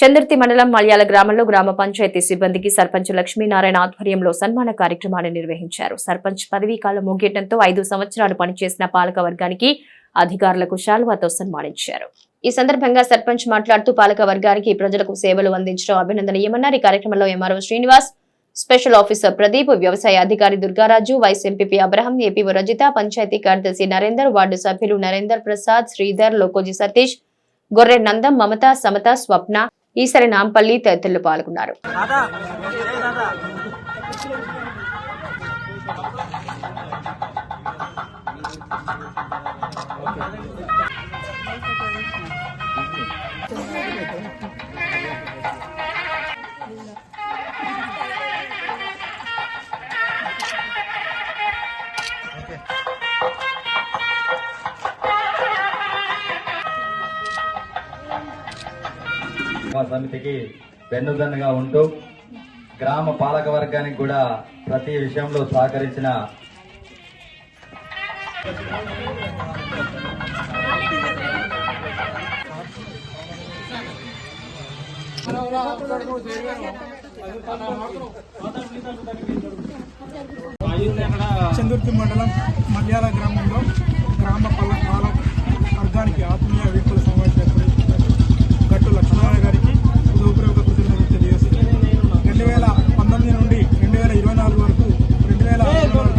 చంద్రతి మండలం మలయాళ గ్రామంలో గ్రామ పంచాయతీ సిబ్బందికి సర్పంచ్ లక్ష్మీనారాయణ ఆధ్వర్యంలో సన్మాన కార్యక్రమాన్ని నిర్వహించారు. సర్పంచ్ పదవీ కాలం ముగియటంతో ఐదు సంవత్సరాలు పనిచేసిన పాలక వర్గానికి అధికారులకు శాల్వాతో సన్మానించారు. ఈ సందర్భంగా సర్పంచ్ మాట్లాడుతూ పాలక వర్గానికి ప్రజలకు సేవలు అందించడం అభినందనీయమన్నారు. ఈ కార్యక్రమంలో MRO Srinivas special officer Pradeep వ్యవసాయ అధికారి Durgaraju vice MPP Abraham APO Rajitha panchayat కార్యదర్శి నరేందర్ వార్డు సభ్యులు నరేందర్ ప్రసాద్ శ్రీధర్ లోకోజీ సతీష్ గొర్రె నందం మమత సమత స్వప్న ఈసరి నాంపల్లి తదితరులు పాల్గొన్నారు. సమితికి వెన్నుదన్నుగా ఉంటూ గ్రామ పాలక వర్గానికి కూడా ప్రతి విషయంలో సహకరించిన చందుర్తి మండలం మల్యాల గ్రామంలో గ్రామ పాలక వర్గానికి ఆత్మీయ విప్పుల సమావేశం గట్టు లక్ష్మణరావు గారికి హృదయపూర్వక కృతజ్ఞతలు తెలియజేస్తుంది రెండు వేల పంతొమ్మిది నుండి రెండు వేల ఇరవై నాలుగు వరకు రెండు వేల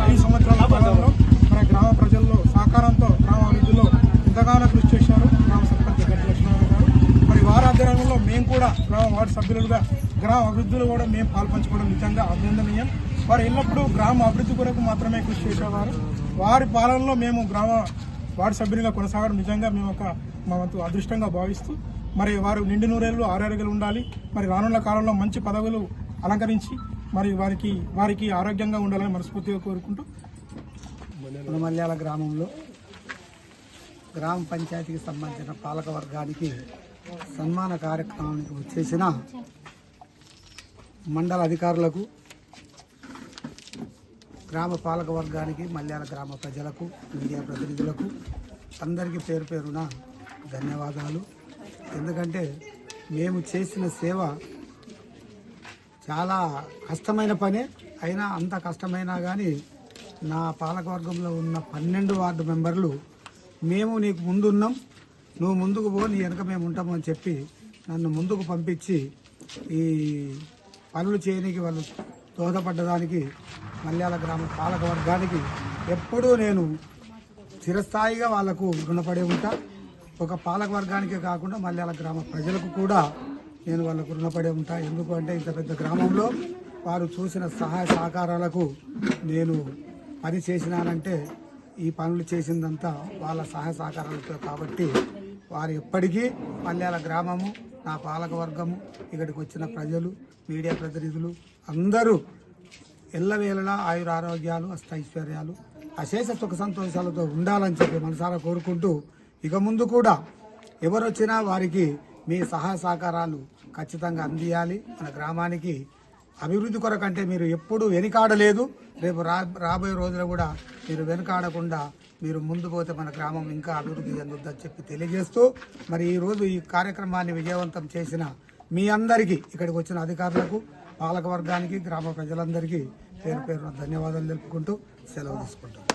ఐదు సంవత్సరాల కాలంలో మన గ్రామ ప్రజల్లో సహకారంతో గ్రామ అభివృద్ధిలో ఎంతగానో కృషి చేశారు గ్రామ సర్పంచ్ గట్టు లక్ష్మణరావు గారు మరి వారి ఆధ్వర్యంలో మేము కూడా గ్రామ వార్డు సభ్యులుగా గ్రామ అభివృద్ధిలో కూడా మేము పాల్పంచుకోవడం నిజంగా అభినందనీయం. వారు ఎల్లప్పుడూ గ్రామ అభివృద్ధి కొరకు మాత్రమే కృషి చేసేవారు. వారి పాలనలో మేము గ్రామ వార్డు సభ్యునిగా కొనసాగడం నిజంగా మేము ఒక మా వంతు అదృష్టంగా భావిస్తూ మరి వారు నిండు నూరేళ్ళు ఆరోగ్యాలు ఉండాలి. మరి రానున్న కాలంలో మంచి పదవులు అలంకరించి మరి వారికి వారికి ఆరోగ్యంగా ఉండాలని మనస్ఫూర్తిగా కోరుకుంటూ. మల్యాల గ్రామంలో గ్రామ పంచాయతీకి సంబంధించిన పాలక వర్గానికి సన్మాన కార్యక్రమానికి వచ్చేసిన మండల అధికారులకు గ్రామ పాలక వర్గానికి మల్యాల గ్రామ ప్రజలకు మీడియా ప్రతినిధులకు అందరికీ పేరు పేరున ధన్యవాదాలు. ఎందుకంటే మేము చేసిన సేవ చాలా కష్టమైన పనే. అయినా అంత కష్టమైనా కానీ నా పాలకవర్గంలో ఉన్న పన్నెండు వార్డు మెంబర్లు మేము నీకు ముందున్నాం. నువ్వు ముందుకు పో నీ వెనక మేము ఉంటాము అని చెప్పి నన్ను ముందుకు పంపించి ఈ పనులు చేయడానికి వాళ్ళు దోహదపడ్డదానికి మల్యాల గ్రామ పాలక వర్గానికి ఎప్పుడూ నేను చిరస్థాయిగా వాళ్ళకు రుణపడి ఉంటా. ఒక పాలక వర్గానికే కాకుండా మల్యాల గ్రామ ప్రజలకు కూడా నేను వాళ్ళకు రుణపడి ఉంటా. ఎందుకంటే ఇంత పెద్ద గ్రామంలో వారు చూసిన సహాయ సహకారాలకు నేను పని చేసినానంటే ఈ పనులు చేసిందంతా వాళ్ళ సహాయ సహకారాలతో కాబట్టి వారు ఎప్పటికీ పల్లెల గ్రామము నా పాలకవర్గము ఇక్కడికి వచ్చిన ప్రజలు మీడియా ప్రతినిధులు అందరూ ఎల్లవేళలా ఆయుర ఆరోగ్యాలు అష్టైశ్వర్యాలు అశేష సుఖ సంతోషాలతో ఉండాలని చెప్పి మనసారా కోరుకుంటూ ఇక ముందు కూడా ఎవరు వచ్చినా వారికి మీ సహాయ సహకారాలు ఖచ్చితంగా అందియాలి. మన గ్రామానికి అభివృద్ధి కొరకంటే మీరు ఎప్పుడూ వెనుకాడలేదు. రేపు రా రాబోయే రోజులు కూడా మీరు వెనుకాడకుండా మీరు ముందు పోతే మన గ్రామం ఇంకా అభివృద్ధి చెందుద్దని చెప్పి తెలియజేస్తూ మరి ఈ రోజు ఈ కార్యక్రమాన్ని విజయవంతం చేసిన మీ అందరికీ ఇక్కడికి వచ్చిన అధికారులకు పాలక వర్గానికి గ్రామ ప్రజలందరికీ పేరు పేరున ధన్యవాదాలు తెలుపుకుంటూ సెలవు తీసుకుంటాం